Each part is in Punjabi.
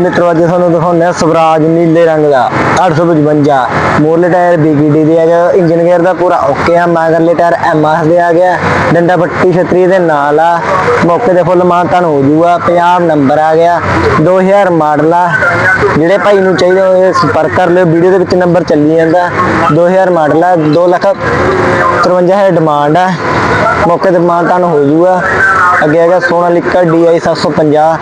ਮਿੱਤਰੋ, ਅੱਜ ਤੁਹਾਨੂੰ ਦਿਖਾਉਂਦੇ ਆ ਸਵਰਾਜ ਨੀਲੇ ਰੰਗ ਦਾ 855 ਮੋਰਲੇ ਟਾਇਰ BKD ਦੇ ਆ ਗਿਆ, ਇੰਜਨ ਗੇਅਰ ਦਾ ਪੂਰਾ ਓਕੇ ਆ ਮਗਰਲੇ ਟਾਇਰ ਐਮਐਸ ਦੇ ਆ ਗਿਆ, ਡੰਡਾ ਪੱਟੀ ਛਤਰੀ ਦੇ ਨਾਲ ਆ, ਮੌਕੇ ਤੇ ਫੁੱਲ ਮਾਨਤਾਨ ਹੋ ਜੂਗਾ 50 ਨੰਬਰ ਆ ਗਿਆ 2000 ਮਾਡਲ ਆ, ਜਿਹੜੇ ਭਾਈ ਨੂੰ ਚਾਹੀਦਾ ਹੋਏ ਸੰਪਰਕ ਕਰ ਲਿਓ, ਵੀਡੀਓ ਦੇ ਵਿੱਚ ਨੰਬਰ ਚੱਲੀ ਜਾਂਦਾ 2000 ਮਾਡਲ ਆ 2 ਲੱਖ 53 ਹੈ ਡਿਮਾਂਡ ਆ, ਮੌਕੇ ਤੇ ਮਾਨਤਾਨ ਹੋ ਜੂਗਾ, ਅੱਗੇ ਹੈਗਾ ਸੋਨਾਲੀਕਾ DI 750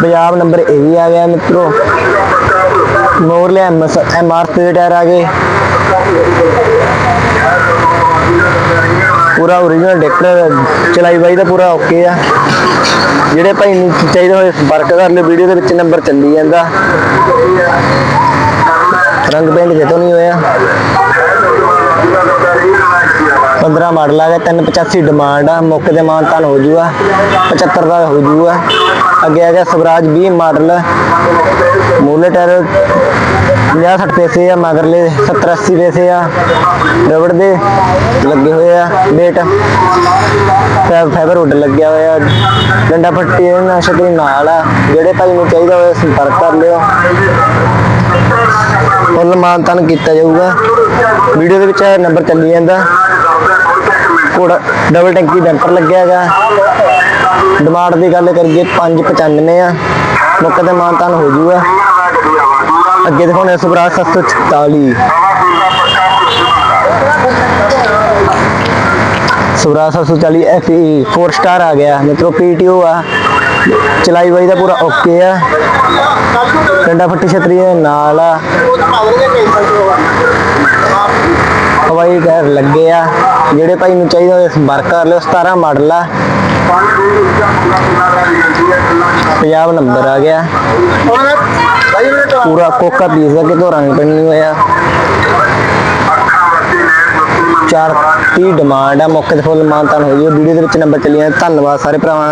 ਪੰਜਾਬ ਨੰਬਰ ਇਹ ਵੀ ਆ ਗਿਆ ਮਿੱਤਰੋ। ਮੋਰਲੇ ਐਮ ਆਰ ਤੇ ਟਾਇਰ ਆ ਗਏ। ਪੂਰਾ ਓਰੀਜਨਲ ਡੈਕਟਰ ਚਲਾਈ ਬਾਈ ਦਾ ਪੂਰਾ ਓਕੇ ਆ। ਜਿਹੜੇ ਭਾਈ ਨੂੰ ਚਾਹੀਦਾ ਹੋਏ ਸੰਪਰਕ ਕਰ ਲਿਓ, ਵੀਡੀਓ ਦੇ ਵਿੱਚ ਨੰਬਰ ਚੱਲੀ ਜਾਂਦਾ। ਰੰਗ ਪੇਂਟ ਕਿਤੋਂ ਨਹੀਂ ਹੋਇਆ। 15 ਮਾਡਲ ਆ ਗਿਆ 385 ਡਿਮਾਂਡ ਆ, ਮੌਕੇ ਤੇ ਮਾਨਤਾਨ ਹੋ ਜੂਗਾ 75 ਦਾ ਹੋ ਜੂਗਾ। ਅੱਗੇ ਆ ਗਿਆ ਸਵਰਾਜ 20 ਮਾਡਲ। ਮੂਲੇ ਟਾਇਰ 50 60 ਪੈਸੇ ਆ ਮਗਰਲੇ 70 80 ਪੈਸੇ ਆ। ਰਬੜ ਦੇ ਲੱਗੇ ਹੋਏ ਆ ਬੇਟ ਫਾਈਬਰ ਹੁੱਡ ਲੱਗਿਆ ਹੋਇਆ, ਡੰਡਾ ਪੱਟੀ ਇਹਨਾਂ ਛਤਰੀ ਨਾਲ ਆ, ਜਿਹੜੇ ਭਾਈ ਨੂੰ ਚਾਹੀਦਾ ਹੋਵੇ ਸੰਪਰਕ ਕਰ ਲਿਓ। ਫੁੱਲ ਮਾਨਤਾਨ ਕੀਤਾ ਜਾਊਗਾ। ਵੀਡੀਓ ਦੇ ਵਿੱਚ ਨੰਬਰ ਚੱਲੀ ਜਾਂਦਾ। ਕੋੜਾ ਡਬਲ ਟੈਂਕੀ ਡੈਂਪਰ ਲੱਗਿਆ ਹੈਗਾ। ਡਿਮਾਂਡ ਦੀ ਗੱਲ ਕਰੀਏ 595 ਆ। ਮੁੱਕ ਤੇ ਮਾਨਤਾਨ ਹੋ ਜੂਗਾ। ਅੱਗੇ ਦਿਖਾਉਣੇ ਸਵਰਾਜ 744 ਸਵਰਾਜ 740 FE 4 ਸਟਾਰ ਆ ਗਿਆ। ਮਿੱਤਰੋ PTO ਆ। ਚਲਾਈ ਬਾਈ ਦਾ ਪੂਰਾ ਓਕੇ ਆ। ਡੰਡਾ ਫੱਟੀ ਛਤਰੀ ਦੇ ਨਾਲ ਆ। ਹਵਾਈ ਟਾਇਰ ਲੱਗੇ ਆ। ਜਿਹੜੇ ਭਾਈ ਨੂੰ ਚਾਹੀਦਾ ਸੰਪਰਕ ਕਰ ਲਿਓ 17 ਮਾਡਲ ਆ। ਪੰਜਾਬ ਨੰਬਰ ਆ ਗਿਆ। ਪੂਰਾ ਕੋਕਾ ਪੀਸ ਦਾ ਕਿਤੋਂ ਰੰਗ ਪਿੰਡ ਨਹੀਂ ਹੋਇਆ। 4 30 ਡਿਮਾਂਡ ਆ, ਮੌਕੇ ਤੇ ਫੁੱਲ ਮਾਨਤਾਨ ਹੋ ਵੀਡੀਓ ਦੇ ਵਿੱਚ ਨੰਬਰ ਚੱਲੀ ਜਾਂਦਾ ਧੰਨਵਾਦ ਸਾਰੇ ਭਰਾਵਾਂ